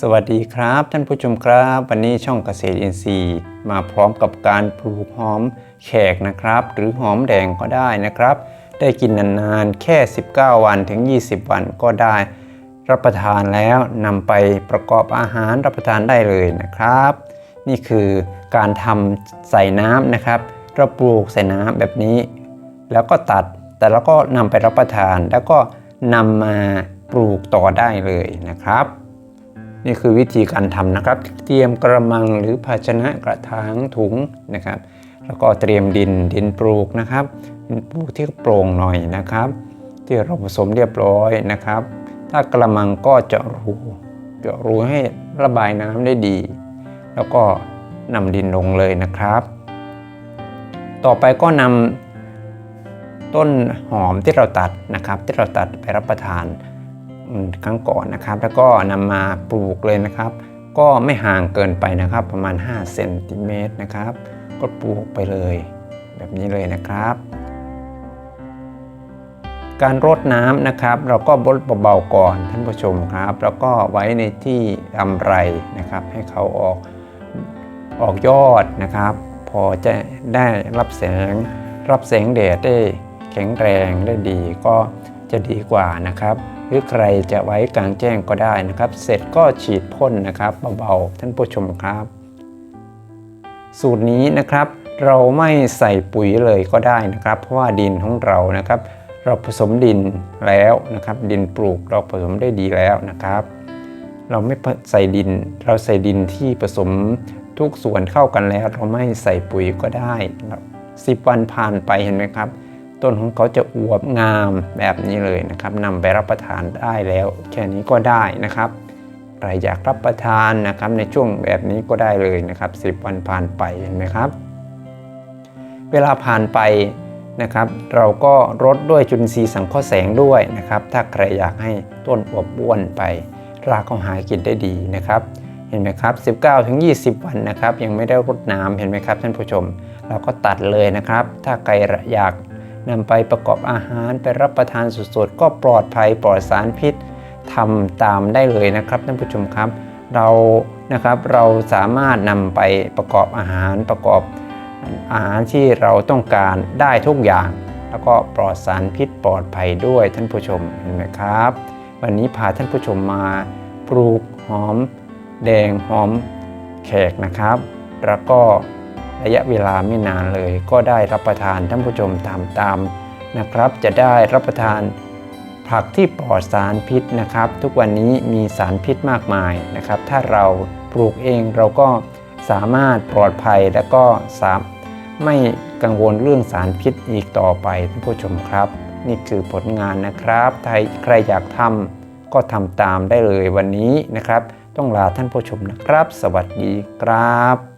สวัสดีครับท่านผู้ชมครับ วันนี้ช่องเกษตรอินทรีย์ มาพร้อมกับการปลูกหอมแขกนะครับ หรือหอมแดงก็ได้นะครับ ได้กินนานๆแค่ 19 วันถึง 20 วันก็ได้ รับประทานแล้วนำไปประกอบอาหารรับประทานได้เลยนะครับ นี่คือการทำใส่น้ำนะครับเราปลูกใส่น้ำแบบนี้ แล้วก็ตัดแต่แล้วก็นำไปรับประทาน แล้วก็นำมาปลูกต่อได้เลยนะครับ นี่คือวิธีการทำนะครับ เตรียมกระมังหรือภาชนะกระถางถุงนะครับ แล้วก็เตรียมดินดินปลูกนะครับดินปลูกที่โปร่งหน่อยนะครับ ที่เราผสมเรียบร้อยนะครับ ถ้ากระมังก็เจาะรูเจาะรูให้ระบายน้ำได้ดี แล้วก็นำดินลงเลยนะครับ ต่อไปก็นำต้นหอมที่เราตัดนะครับ ที่เราตัดไปรับประทาน ครั้งก่อนนะครับ แล้วก็นำมาปลูกเลยนะครับ ก็ไม่ห่างเกินไปนะครับ ประมาณ5เซนติเมตรนะครับ ก็ปลูกไปเลย แบบนี้เลยนะครับ การรดน้ำนะครับ เราก็บดเบาๆก่อนท่านผู้ชมครับ แล้วก็ไว้ในที่อำไรนะครับ ให้เขาออกออกยอดนะครับ พอจะได้รับแสง รับแสงแดดได้แข็งแรงได้ดีก็จะดีกว่านะครับ รือใครจะไว้กลางแจ้งก็ได้นะครับ เสร็จก็ฉีดพ่นนะครับเบาๆท่านผู้ชมครับ สูตรนี้นะครับเราไม่ใส่ปุ๋ยเลยก็ได้นะครับ เพราะว่าดินของเรานะครับ เราผสมดินแล้วนะครับ ดินปลูกเราผสมได้ดีแล้วนะครับ เราไม่ใส่ดิน เราใส่ดินที่ผสมทุกส่วนเข้ากันแล้ว เราไม่ใส่ปุ๋ยก็ได้สิบวันผ่านไปเห็นไหมครับ ต้นของเขาจะอวบงามแบบนี้เลยนะครับนำไปรับประทานได้แล้ว แค่นี้ก็ได้นะครับใครอยากรับประทานนะครับในช่วงแบบนี้ก็ได้เลยนะครับ 10 วันผ่านไปเห็นไหมครับ เวลาผ่านไปนะครับ เราก็รดด้วยจุลินทรีย์สังเคราะห์แสงด้วยนะครับ ถ้าใครอยากให้ต้นอวบอ้วนไป รากเขาหากินได้ดีนะครับ เห็นไหมครับ 19ถึง20 วันนะครับ ยังไม่ได้รดน้ำเห็นไหมครับท่านผู้ชม เราก็ตัดเลยนะครับ ถ้าใครอยาก นำไปประกอบอาหารไปรับประทานสดๆ ก็ปลอดภัยปลอดสารพิษทำตามได้เลยนะครับท่านผู้ชมครับ เรานะครับเราสามารถนำไปประกอบอาหารประกอบอาหารที่เราต้องการได้ทุกอย่าง แล้วก็ปลอดสารพิษปลอดภัยด้วยท่านผู้ชมเห็นไหมครับ วันนี้พาท่านผู้ชมมาปลูกหอม แดงหอมแขกนะครับ แล้วก็ ระยะเวลาไม่นานเลย ก็ได้รับประทานท่านผู้ชมตามตามนะครับ จะได้รับประทานผักที่ปลอดสารพิษนะครับ ทุกวันนี้มีสารพิษมากมายนะครับ ถ้าเราปลูกเองเราก็สามารถปลอดภัยและก็สามไม่กังวลเรื่องสารพิษอีกต่อไปท่านผู้ชมครับ นี่คือผลงานนะครับใครอยากทำก็ทำตามได้เลยวันนี้นะครับ ต้องลาท่านผู้ชมนะครับ สวัสดีครับ